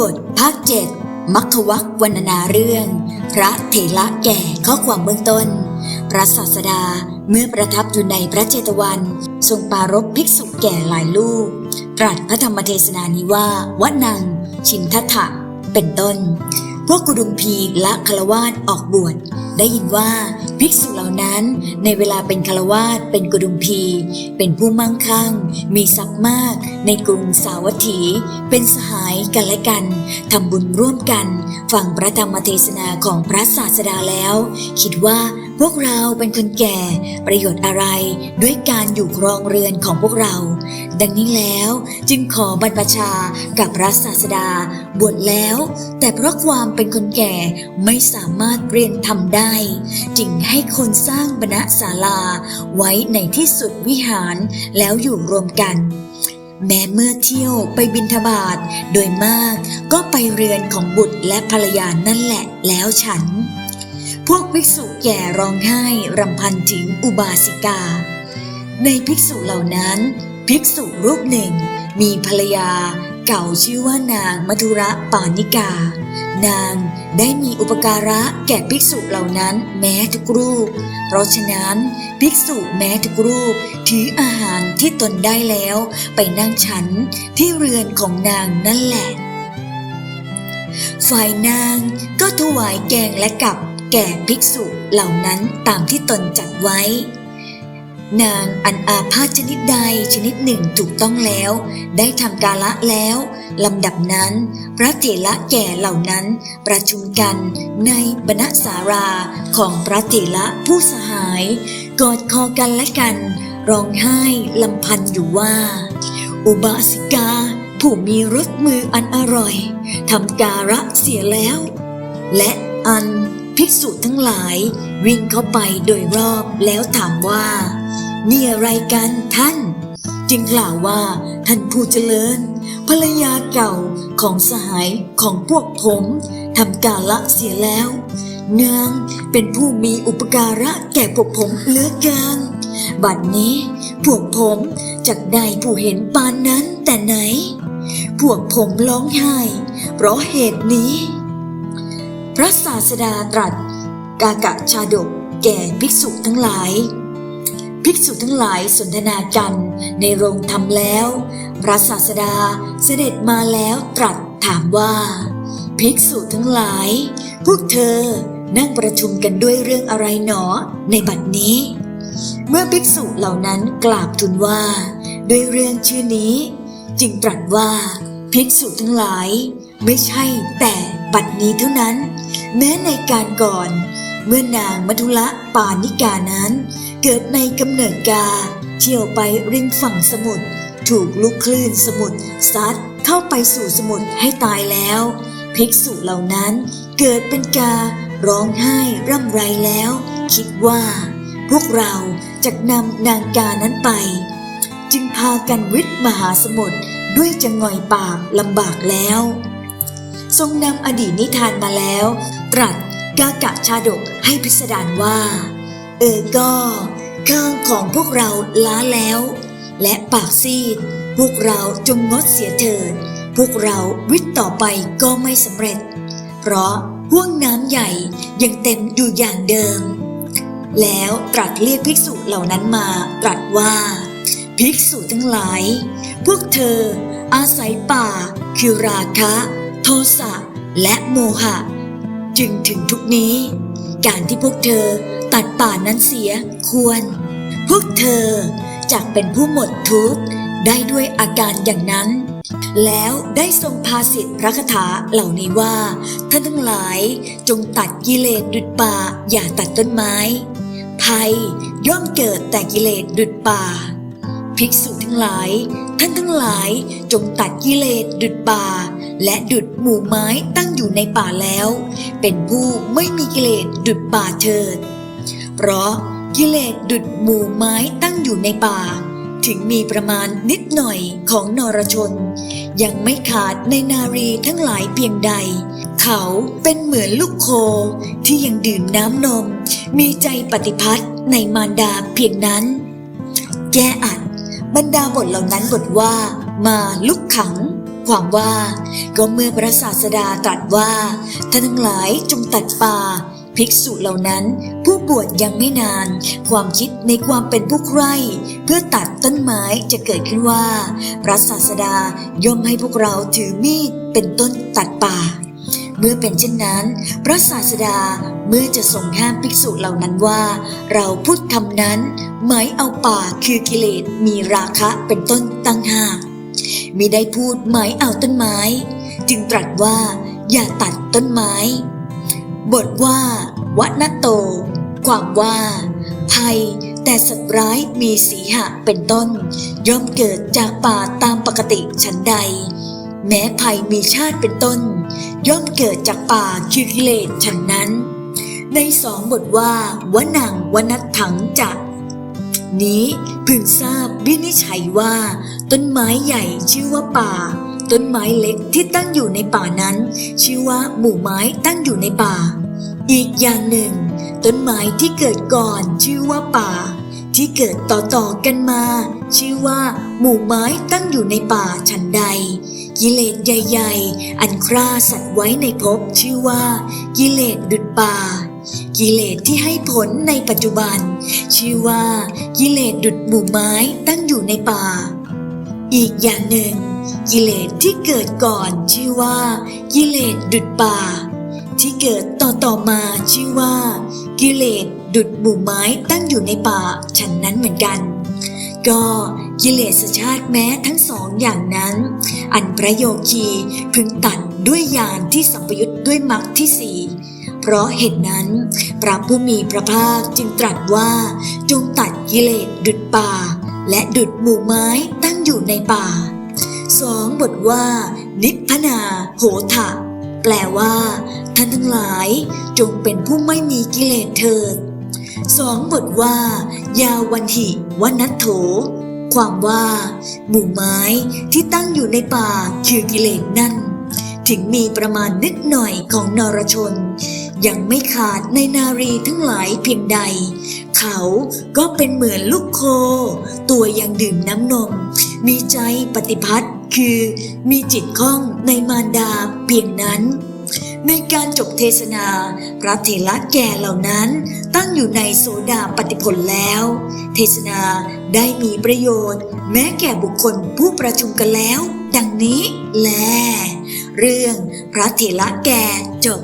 บทภาคเจ็ดมัคควักวรรณนาเรื่อง พระเถระแก่ข้อความเบื้องต้น พระศาสดาเมื่อประทับอยู่ในพระเจตวัน ทรงปรารบภิกษุแก่หลายลูกตรัสพระธรรมเทศนานี้ว่าวัดนังชินทัตถะเป็นต้น พวกกุดุมพีและคารวาสออกบวชได้ยินว่า ภิกษุเหล่านั้นในเวลาเป็นคารวาสเป็นกุดุมพี เป็นผู้มั่งคั่ง มีทรัพย์มากในกรุงสาวัตถี เป็นสหายกันและกันทำบุญร่วมกัน ฟังพระธรรมเทศนาของพระศาสดาแล้ว คิดว่า พวกเราเป็นคนแก่ประโยชน์อะไรด้วยการอยู่ครองเรือนของพวกเรา ดังนี้แล้วจึงขอบรรพชากับพระศาสดา บวชแล้ว แต่เพราะความเป็นคนแก่ไม่สามารถเรียนทำได้ จึงให้คนสร้างบรรณศาลา ไว้ในที่สุดวิหารแล้วอยู่รวมกันแม้เมื่อเที่ยวไปบินทบาท โดยมากก็ไปเรือนของบุตรและภรรยานั่นแหละแล้วฉัน พวกภิกษุแก่ร้องไห้รำพันถึงอุบาสิกา ในภิกษุเหล่านั้น ภิกษุรูปหนึ่ง มีภรรยาเก่าชื่อว่านางมัทุระปานิกา นางได้มีอุปการะแก่ภิกษุเหล่านั้นแม้ทุกรูป เพราะฉะนั้นภิกษุแม้ทุกรูปถืออาหารที่ตนได้แล้วไปนั่งฉันที่เรือนของนางนั่นแหละ ฝ่ายนางก็ถวายแกงและกับ แก่ภิกษุเหล่านั้นตามที่ตนจัดไว้ นางอันอาพาธชนิดใดชนิดหนึ่งถูกต้องแล้ว ได้ทำกาละแล้วลำดับนั้น พระเถระแก่เหล่านั้นประชุมกันในบรรณสาราของพระเถระผู้สหาย กอดคอกันและกันร้องไห้ลำพันอยู่ว่า อุบาสิกาผู้มีรสมืออันอร่อยทำการะเสียแล้ว และอัน ภิกษุทั้งหลาย วิ่งเข้าไปโดยรอบแล้วถามว่า นี่อะไรกันท่าน จึงกล่าวว่าท่านผู้เจริญ ภรรยาเก่าของสหายของพวกผมทำกาละเสียแล้วนางเป็นผู้มีอุปการะแก่พวกผมเหลือเกินบัดนี้พวกผมจักได้ผู้เห็นปานนั้นแต่ไหน พวกผมร้องไห้ เพราะเหตุนี้ ระศาสดาตรัส กากะชาดกแก่ภิกษุทั้งหลาย ภิกษุทั้งหลายสนทนากันในโรงธรรมแล้ว พระศาสดาเสด็จมาแล้วตรัสถามว่า ภิกษุทั้งหลาย พวกเธอนั่งประชุมกันด้วยเรื่องอะไรหนอในบัดนี้ เมื่อภิกษุเหล่านั้นกราบทูลว่า ด้วยเรื่องชื่อนี้ จึงตรัสว่าภิกษุทั้งหลาย ไม่ใช่แต่บัดนี้เท่านั้น แม้ในการก่อน เมื่อนางมัทุละปานิกานั้น เกิดในกำเนิดกา เที่ยวไปริมฝั่งสมุทรถูกลูกคลื่นสมุทรซัดเข้าไปสู่สมุทรให้ตายแล้ว ภิกษุเหล่านั้นเกิดเป็นการ้องไห้ร่ำไรแล้ว คิดว่า พวกเราจะนำนางกานั้นไป จึงพากันวิทย์มหาสมุทรด้วยจะง่อยปากลำบากแล้ว ทรงนำอดีตนิทานมาแล้ว ตรัสกากะชาดกให้พิสดารว่า เออก็เครื่องของพวกเราล้าแล้ว และปากซีด พวกเราจงงดเสียเถิด พวกเราวิทย์ต่อไปก็ไม่สำเร็จ เพราะห่วงน้ำใหญ่ยังเต็มอยู่อย่างเดิม แล้วตรัสเรียกภิกษุเหล่านั้นมาตรัสว่า ภิกษุทั้งหลาย พวกเธออาศัยป่าคือราคะ สะและโมหะ จึงถึงทุกนี้ การที่พวกเธอตัดป่านั้นเสียควร พวกเธอจากเป็นผู้หมดทุกข์ได้ด้วยอาการอย่างนั้น แล้วได้ทรงพาสิทธิพระคาถาเหล่านี้ว่า ท่านทั้งหลายจงตัดกิเลสดุดป่าอย่าตัดต้นไม้ ภัยย่อมเกิดแต่กิเลสดุดป่า ภิกษุทั้งหลาย ท่านทั้งหลายจงตัดกิเลสดุดป่า และดุดหมู่ไม้ตั้งอยู่ในป่าแล้ว เป็นผู้ไม่มีกิเลสดุดป่าเถิด เพราะกิเลสดุดหมู่ไม้ตั้งอยู่ในป่า ถึงมีประมาณนิดหน่อยของนรชน ยังไม่ขาดในนารีทั้งหลายเพียงใด เขาเป็นเหมือนลูกโคที่ยังดื่มน้ำนม มีใจปฏิพัทธ์ในมารดาเพียงนั้น แก้อัดบรรดาบทเหล่านั้นบทว่ามาลุกขัง ความว่าก็เมื่อพระศาสดาตรัสว่าท่านทั้งหลายจงตัดป่าภิกษุเหล่านั้นผู้บวชยังไม่นาน ความคิดในความเป็นผู้ใคร่เพื่อตัดต้นไม้จะเกิดขึ้นว่า พระศาสดาย่อมให้พวกเราถือมีดเป็นต้นตัดป่า เมื่อเป็นเช่นนั้น พระศาสดาเมื่อจะทรงห้ามภิกษุเหล่านั้นว่า เราพูดคำนั้นหมายเอาป่าคือกิเลสมีราคะเป็นต้นตั้งหาก มิได้พูดหมายเอาต้นไม้ จึงตรัสว่าอย่าตัดต้นไม้ บทว่า วัณโต ความว่า ภัย แต่สัตว์ร้ายมีสีหะเป็นต้น ย่อมเกิดจากป่าตามปกติฉันใด แม้ภัยมีชาติเป็นต้น ย่อมเกิดจากป่าคือกิเลสฉันนั้น ในสองบทว่า วนังวนัตถังจะ นี้พึงทราบวินิจฉัยว่า ต้นไม้ใหญ่ชื่อว่าป่า ต้นไม้เล็กที่ตั้งอยู่ในป่านั้น ชื่อว่าหมู่ไม้ตั้งอยู่ในป่า อีกอย่างหนึ่ง ต้นไม้ที่เกิดก่อนชื่อว่าป่า ที่เกิดต่อๆกันมา ชื่อว่า หมู่ไม้ตั้งอยู่ในป่าฉันใด กิเลสใหญ่ ๆ อันคร่าสัตว์ไว้ในภพชื่อว่า กิเลสดุดป่า กิเลสที่ให้ผลในปัจจุบัน ชื่อว่ากิเลสดุดหมู่ไม้ตั้งอยู่ในป่า อีกอย่างหนึ่ง กิเลสที่เกิดก่อน ชื่อว่า กิเลสดุดป่า ที่เกิดต่อต่อมาชื่อว่า กิเลสดุดหมู่ไม้ตั้งอยู่ในป่าฉันนั้นเหมือนกัน ก็กิเลสชาติแม้ทั้งสองอย่างนั้น อันพระโยคีพึงตัดด้วยญาณที่สัมปยุตด้วยมรรคที่สี่ เพราะเหตุนั้น พระผู้มีพระภาคจึงตรัสว่าจงตัดกิเลสดุดป่า และดุดหมู่ไม้ตั้งอยู่ในป่าสองบทว่า นิพพนาโหทะแปลว่า ท่านทั้งหลายจงเป็นผู้ไม่มีกิเลสเถิดสองบทว่า ยาวันหิวนัทโถ ความว่าหมู่ไม้ที่ตั้งอยู่ในป่าคือกิเลสนั่น ถึงมีประมาณนิดหน่อยของนรชน ยังไม่ขาดในนารีทั้งหลายเพียงใด เขาก็เป็นเหมือนลูกโค ตัวยังดื่มน้ำนม มีใจปฏิพัทธ์คือมีจิตคล่องในมารดาเพียงนั้น ในการจบเทศนา พระเถระแก่เหล่านั้นตั้งอยู่ในโสดาปฏิผลแล้ว เทศนาได้มีประโยชน์ แม้แก่บุคคลผู้ประชุมกันแล้ว ดังนี้แล เรื่องพระเถระแก่จบ